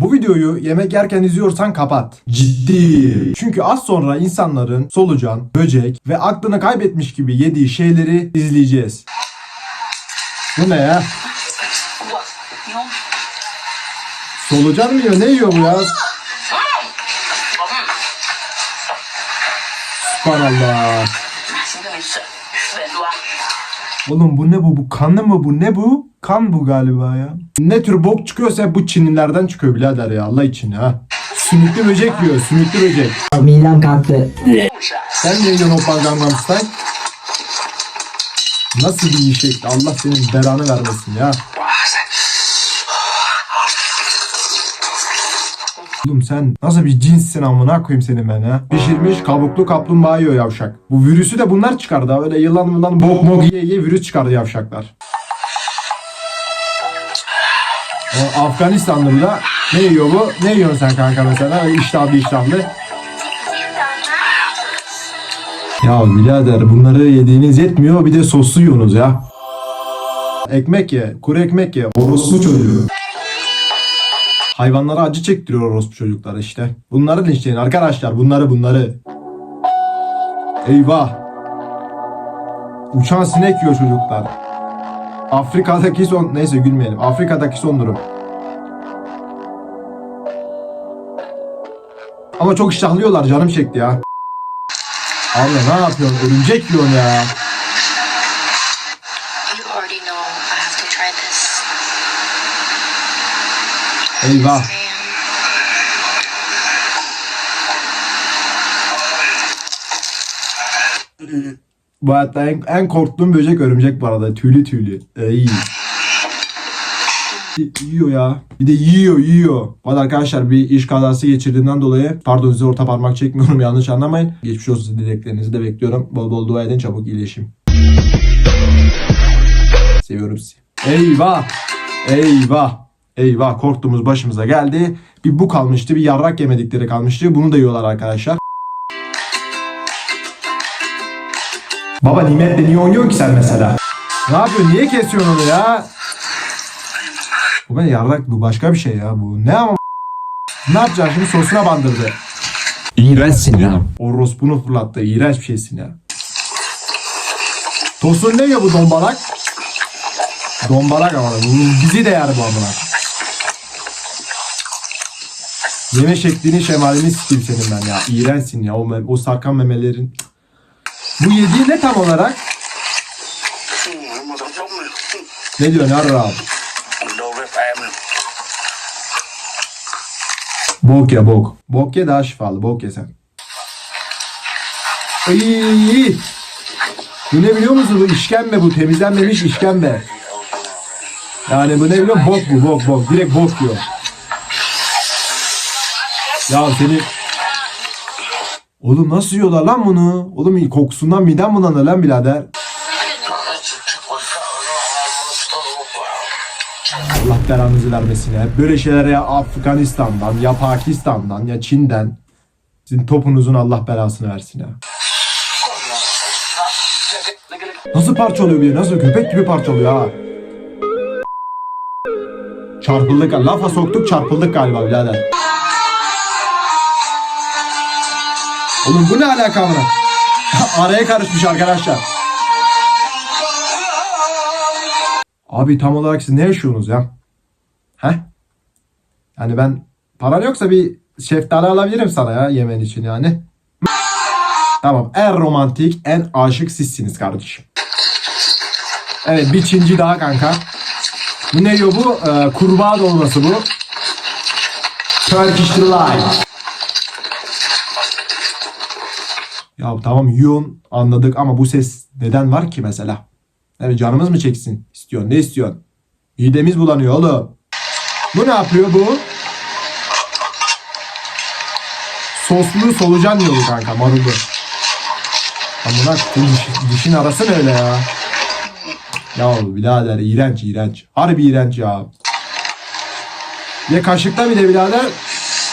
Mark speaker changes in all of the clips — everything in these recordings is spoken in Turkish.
Speaker 1: Bu videoyu yemek yerken izliyorsan kapat. Ciddi. Çünkü az sonra insanların solucan, böcek ve aklını kaybetmiş gibi yediği şeyleri izleyeceğiz. Bu ne ya? Solucan mı yiyor? Ne yiyor bu ya? Subhanallah. Oğlum bu ne bu? Bu kanlı mı bu? Ne bu? Kan bu galiba ya. Ne tür bok çıkıyorsa bu Çinlilerden çıkıyor birader ya Allah için ha. Sümüklü böcek yiyor, sümüklü böcek.
Speaker 2: Midem kalktı.
Speaker 1: Sen ne yiyorsun o Gangnam Style? Nasıl bir iyi şey? Allah senin belanı vermesin ya. Oğlum sen nasıl bir cinssin amına koyayım senin ben ha? Pişirmiş kabuklu kaplumbağa yiyor yavşak. Bu virüsü de bunlar çıkardı. Öyle yılan mılan bok mok yiye yiye virüs çıkardı yavşaklar. O Afganistanlı bu da. Ne yiyor bu? Ne yiyorsun sen kanka mesela? Öyle iştahlı iştahlı. Ya birader bunları yediğiniz yetmiyor bir de soslu yiyorsunuz ya. Ekmek ye, kuru ekmek ye. Orospu çocuğu. Hayvanlara acı çektiriyor orospu çocuklar işte. Bunları linçleyin arkadaşlar bunları bunları. Eyvah. Uçan sinek yiyor çocuklar. Afrika'daki son... Neyse gülmeyelim. Afrika'daki son durum. Ama çok iştahlıyorlar canım çekti ya. Abla ne yapıyorsun? Örümcek yiyorsun ya. Eyvah. Bu hayatta en, en korktuğum böcek örümcek bu arada. Tüylü tüylü. Ey. Y- Yiyor ya. Bir de yiyor yiyor. Bu arkadaşlar bir iş kazası geçirdiğimden dolayı pardon size orta parmak çekmiyorum yanlış anlamayın. Geçmiş olsun dileklerinizi de bekliyorum. Bol bol dua edin çabuk iyileşim. Seviyorum sizi. Eyvah. Eyvah. Eyvah korktuğumuz başımıza geldi. Bir bu kalmıştı bir yarrak yemedikleri kalmıştı. Bunu da yiyorlar arkadaşlar. Baba nimetle niye oynuyorsun ki sen mesela? Ne yapıyorsun? Niye kesiyorsun onu ya? Bu ben yarrak bu başka bir şey ya bu. Ne ama ne yapacaksın şimdi sosuna bandırdı.
Speaker 3: İğrençsin ya.
Speaker 1: Orospunu fırlattı. İğrenç bir şeysin ya. Tosun ne ya bu dombalak? Dombalak ama bizi de yer bu amına. Yeme şeklini şemalini sikeyim senin ben ya. İğrensin ya o, mem- o sarkan memelerin. Bu yediği ne tam olarak? Ne diyorsun Arra abi? Bok ya bok. Bok ye daha şifalı. Bok ye sen. Ayy. Bu ne biliyor musun? Bu işkembe bu. Temizlenmemiş işkembe. Yani bu ne biliyor musun? Bok bu bok bok. Direkt bok diyor. Ya seni... Oğlum nasıl yiyorlar lan bunu? Oğlum kokusundan midem bulanır lan birader. Allah belanızı vermesin ya. Böyle şeyler ya Afganistan'dan ya Pakistan'dan ya Çin'den. Sizin topunuzun Allah belasını versin ya. Nasıl parçalıyor bir Nasıl köpek gibi parçalıyor ha? Çarpıldık. Lafa soktuk çarpıldık galiba birader. Oğlum bu ne alaka buna? Araya karışmış arkadaşlar. Abi tam olarak siz ne yaşıyorsunuz ya? He? Yani ben paran yoksa bir şeftali alabilirim sana ya yemen için yani. Tamam en romantik en aşık sizsiniz kardeşim. Evet bir Çinci daha kanka. Bu ne diyor bu? Ee, kurbağa dolması bu. Turkish Delight. Ya tamam yiyorsun anladık ama bu ses neden var ki mesela? Yani canımız mı çeksin? İstiyorsun ne istiyorsun? Midemiz bulanıyor oğlum. Bu ne yapıyor bu? Soslu solucan bu kanka marullu. Amına diş- dişin arası ne öyle ya? Ya birader iğrenç iğrenç. Harbi iğrenç ya. Ye kaşıkla bir de birader.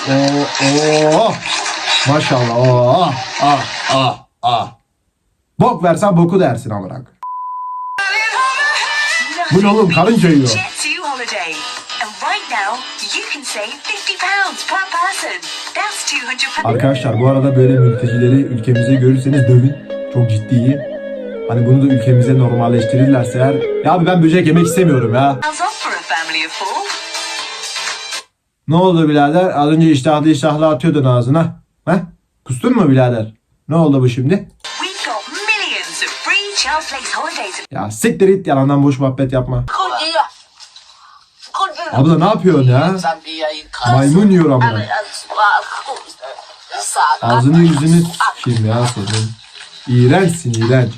Speaker 1: Oo, oo. Maşallah. Oo, ah, ah, ah, ah. Bok versen boku dersin amına. Bu ne oğlum karınca yiyor.
Speaker 4: Jet to holiday. And right
Speaker 2: Right now, you can save 50 pounds per person. That's 200 pounds.
Speaker 1: Arkadaşlar bu arada böyle mültecileri ülkemizde görürseniz dövün. Çok ciddi. Hani bunu da ülkemize normalleştirirlerse eğer. Ya abi ben böcek yemek istemiyorum ya. Ne oldu birader? Az önce iştahlı iştahlı atıyordun ağzına. He? Kustun mu birader? Ne oldu bu şimdi? Ya siktir it yalandan boş muhabbet yapma. Abla ne yapıyorsun ya? Maymun yiyor ama. Ağzını yüzünü s**eyim ya senin. İğrençsin iğrenç.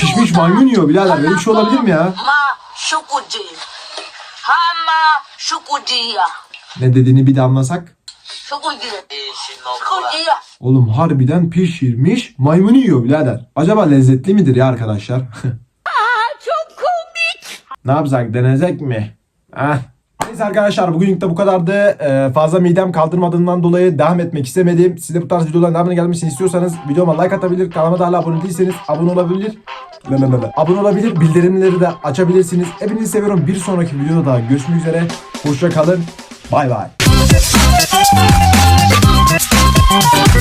Speaker 1: Pişmiş maymun yiyor birader. Böyle bir şey olabilir mi ya. Ne dediğini bir de anlasak.
Speaker 5: Kau dia.
Speaker 1: Oğlum harbiden pişirmiş maymun yiyor birader. Acaba lezzetli midir ya arkadaşlar?
Speaker 2: Çok komik.
Speaker 1: ne yapsak denesek mi? Heh. Neyse arkadaşlar bugünlük de bu kadardı. Ee, fazla midem kaldırmadığından dolayı devam etmek istemedim. Siz de bu tarz videoların devamını gelmesini istiyorsanız videoma like atabilir. Kanalıma da hala abone değilseniz abone olabilir. Lalalala. Abone olabilir. Bildirimleri de açabilirsiniz. Hepinizi seviyorum. Bir sonraki videoda daha görüşmek üzere. Hoşça kalın. Bay bay.
Speaker 4: Thank